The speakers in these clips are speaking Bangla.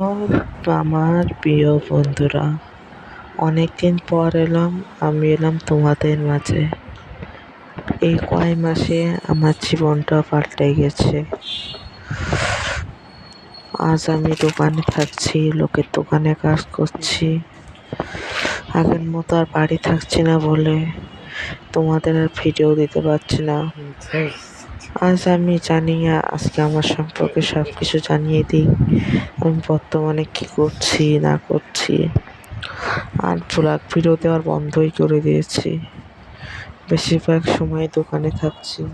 আমার প্রিয় বন্ধুরা, অনেকদিন পর এলাম, আমি এলাম তোমাদের মাঝে। এই কয় মাসে আমার জীবনটা পাল্টে গেছে। আজ আমি দোকানে থাকছি, লোকের দোকানে কাজ করছি। আগের মতো আর বাড়ি থাকছি না বলে তোমাদের আর ভিডিও দিতে পারছি না। আজ আমি জানি আজকে আমার সম্পর্কে সব কিছু জানিয়ে দিই। আমি বর্তমানে কী করছি, না করছি। আর ব্লগ ভিডিও দেওয়ার বন্ধই করে দিয়েছি। বেশিরভাগ সময় দোকানে থাকছি।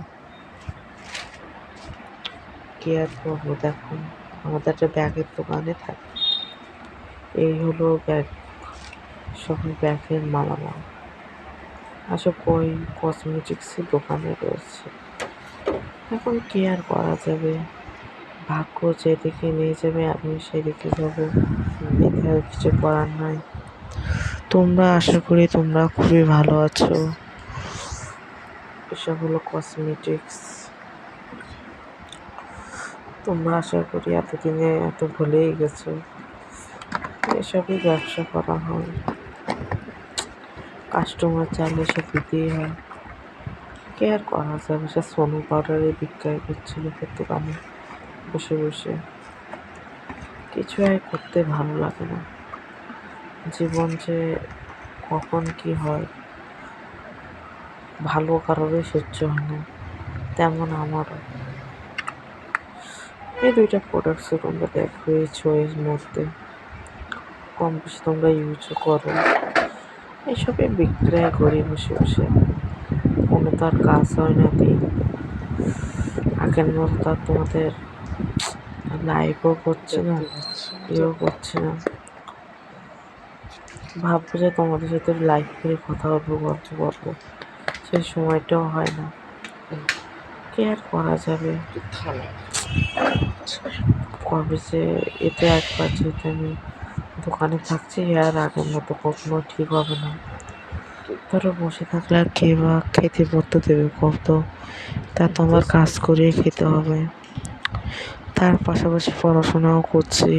কি আর করব দেখো আমাদের একটা ব্যাগের দোকানে থাকি। এই হলো ব্যাগ সকল ব্যাগের মালামাল। আসলে কই কসমেটিক্সের দোকানে রয়েছে। এখন কি আর করা যাবে? ভাগ্য যেদিকে নিয়ে যাবে আমি সেদিকে যাব। এতে কিছু করার নাই। তোমরা আশা করি তোমরা খুবই ভালো আছো। এসব হলো কসমেটিক্স তোমরা আশা করি এতদিনে এত ভুলেই গেছো। এসবই ব্যবসা করা হয়। কাস্টমার চাইলে সব দিতেই হয়। কে আর করা যাবে সে সোনু পাউডারে বিক্রয় করছিল দোকানে বসে বসে। কিছু আর করতে ভালো লাগে না। জীবন যে কখন কি হয়? ভালো কারোরই সহ্য হয় না। তেমন আমারও। এই দুইটা প্রোডাক্টস তোমরা দেখো এই মধ্যে। কম বেশি তোমরা ইউজও করো। এসবে বিক্রয় করি বসে বসে। কোনো তো আর কাজ হয় না দিন আগের মতো তো আর তোমাদের লাইভও করছে না, ইয়েও করছে না। ভাববো যে তোমাদের সাথে লাইভ করে কথা বলব, গল্প করব। সেই সময়টাও হয় না। কে আর করা যাবে? কবে যে এতে একবার যেহেতু আমি দোকানে থাকছি, আর আগের মতো কখনো ঠিক হবে না। ধরো বসে থাকলে আর কে বা খেতে পড়তে দেবে কত তা তো আমার কাজ করেই খেতে হবে। তার পাশাপাশি পড়াশোনাও করছি।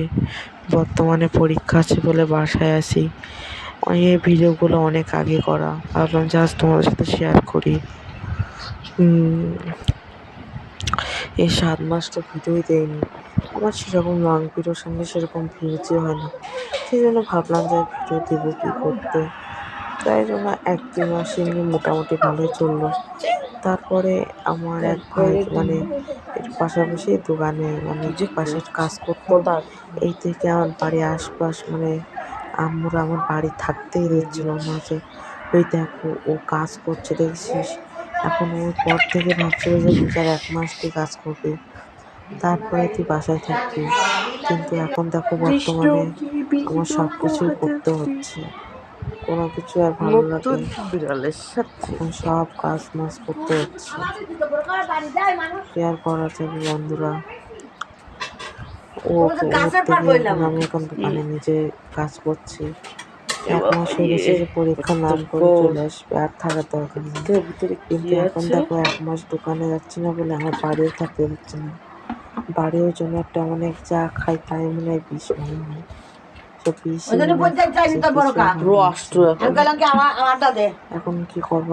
বর্তমানে পরীক্ষা আছে বলে বাসায় আছি। এই ভিডিওগুলো অনেক আগে করা। ভাবলাম জাস্ট তোমাদের সাথে শেয়ার করি। এই সাত মাস তো ভিডিওই দেয়নি আমার সেরকম লং ভিডিওর সঙ্গে সেরকম ভিউজই হয় না। সেই জন্য ভাবলাম যে ভিডিও দেবো কী করতে? তাই জন্য এক দুই মাস এমনি মোটামুটি ভালোই চলল। তারপরে আমার এক ভাই মানে এর পাশাপাশি দোকানে মানে যে পাশে কাজ করতো। এই থেকে আমার বাড়ির আশপাশ মানে আম্মুরা আমার বাড়ি থাকতেই দিচ্ছিল না যে ওই দেখো, ও কাজ করছে দেখছিস এখন ওর পর থেকে ভাবছিল যে দু চার এক মাস তুই কাজ করবি। তারপরে তুই বাসায় থাকবি। কিন্তু এখন দেখো বর্তমানে আমার সব কিছুই করতে হচ্ছে। কোনো কিছু আর ভালো লাগে বিড়ালের সাথে। সব কাজ মাজ করতে হচ্ছে। কি আর করা যাবে বন্ধুরা? ও আমি এখন দোকানে নিজে কাজ করছি। এক মাস হয়ে গেছে যে পরীক্ষার নাম করে চলে আসবে আর থাকার দরকার নেই। ভিতরে কিন্তু এখন দেখো এক মাস দোকানে যাচ্ছি না বলে আমার বাড়িও থাকতে দিচ্ছে না। বাড়িও জন্য একটা অনেক যা খাই তাই মনে হয় বিষ মনে হয়। এখন। কি করব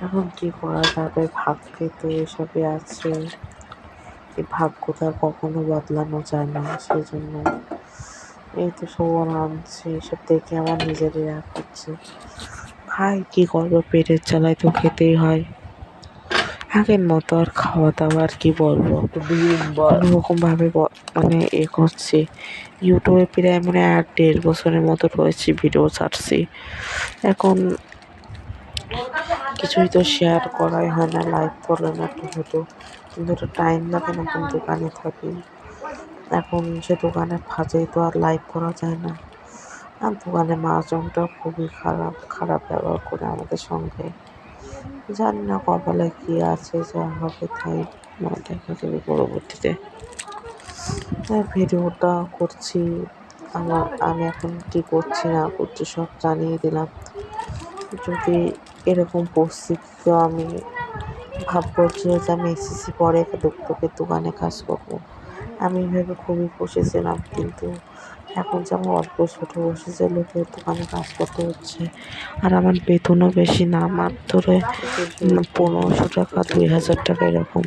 এখন কি করা যাবে? ভাগ্যে তো এসবই আছে। এই ভাগ্য তো কখনো বদলানো যায় না সেই জন্য এই তো সব আনছে এসব দেখে আমার নিজেরই রাগ হচ্ছে। খাই কি করব? পেটের চালায় তো খেতেই হয়। আগের মতো আর খাওয়া দাওয়া আর কি বলব? কোনোরকমভাবে ব- মানে এ করছি। ইউটিউবে প্রায় মানে আর দেড় বছরের মতো রয়েছি ভিডিও ছাড়ছি। এখন কিছুই তো শেয়ার করাই হয় না লাইভ করলাম একটা হতো। কিন্তু একটা টাইম লাগে না এখন দোকানে থাকি। এখন সে দোকানে ফাঁজেই তো আর লাইভ করা যায় না। আর দোকানে মাছজনটা খুবই খারাপ খারাপ ব্যবহার করে আমাদের সঙ্গে। জানি না কপালে কী আছে, যা হবে তাই না, দেখা যাবে পরবর্তীতে। আর ভিডিওটা করছি। আমার, আমি এখন কী করছি না করছি সব জানিয়ে দিলাম। যদি এরকম পরিস্থিতিতে আমি ভাব করছি যে আমি এসএসসি পরে দুঃখের দোকানে কাজ করব। আমি ভেবে খুবই বসেছিলাম কিন্তু এখন যে আমার অল্প ছোটো বসেছে লোকের দোকানে কাজ করতে হচ্ছে আর আমার বেতনও বেশি না মাত্র পনেরোশো টাকা দুই হাজার টাকা এরকম।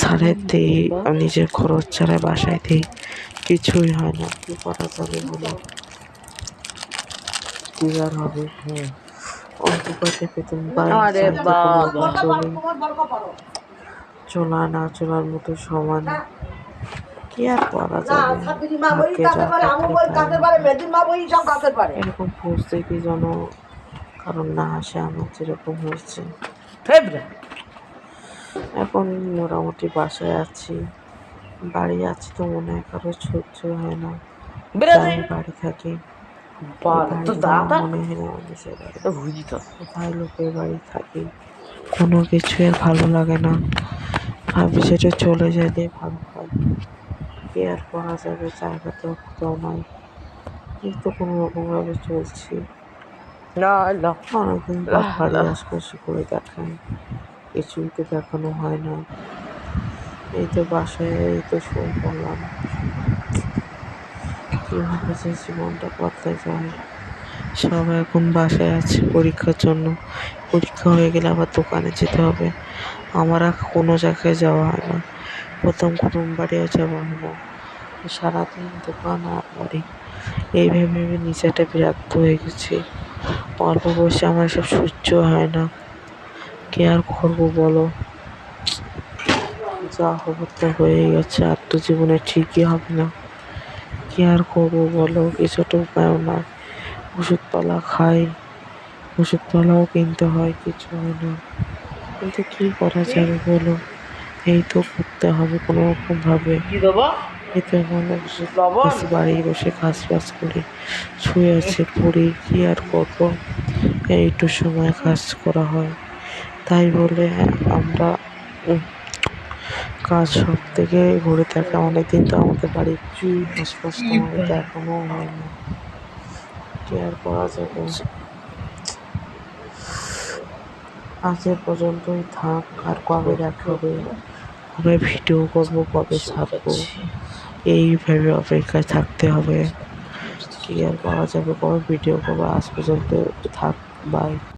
সারের দিই নিজের খরচ ছাড়া বাসায় দিই কিছুই হয় না কী করা যাবে বলে কী আর হবে? বেতন বাবা। রকম চলি চলা না চলার মতো সমান কি আর করা যাবে। এরকম পরিস্থিতি যেন কারণ না আসে আমার যেরকম হয়েছে। এখন মোটামুটি বাসায় আছি বাড়ি আছি তো মনে হয় কারও সহ্য হয় না। বাড়ি থাকি। মনে হয় না নিজের লোকের বাড়ি থাকি? কোনো কিছু আর ভালো লাগে না। ভাবি সেটা চলে যাইলে ভালো হয়। কি আর করা যাবে? জায়গা তো কোথাও নাই। তো কোনো রকমভাবে চলছি। অনেকদিন বাড়ি আশপাশে করে দেখাই কিছুই তো দেখানো হয় না। এই তো বাসায় এই তো শুরু করলাম কীভাবে যে জীবনটা বদলে যায়। সবাই এখন বাসায় আছে পরীক্ষার জন্য। পরীক্ষা হয়ে গেলে আবার দোকানে যেতে হবে। আমার আর কোনো জায়গায় যাওয়া হয় না। প্রথম কুটুম বাড়িও যাওয়া হয় সারাদিন দোকান আর বাড়ি। এই ভেবে ভেবে নিজেটা বিরক্ত হয়ে গেছি। অল্প বয়সে আমার সব সহ্য হয় না। কে আর করব বলো? যা হবার তো হয়ে গেছে, আর তো জীবনে ঠিকই হবে না। কি আর করব বলো? কিছুটা উপায়ও না ওষুধপালা খাই। ওষুধপালাও কিনতে হয়, কিছু হয় না। কিন্তু কী করা যাবে বলো? এই তো করতে হবে কোনো রকমভাবে এই তো এখন বসে বসে বাড়ি বসে কাজ বাজ করি শুয়ে আছে পড়ি কি আর করব? এইটু সময় কাজ করা হয়। তাই বলে আমরা কাজ সব থেকে ঘুরে থাকে। অনেকদিন তো আমাদের বাড়ি আশপাশ তো আমাদের দেখানো হয় না। কি আর করা যাবে? আজ এ পর্যন্তই থাক। আর কবে দেখা হবে? কবে ভিডিও করব, কবে ছাড়বো? এই ভেবে অপেক্ষায় থাকতে হবে। কি আর করা যাবে? কবে ভিডিও করব? আজ পর্যন্ত থাক বাই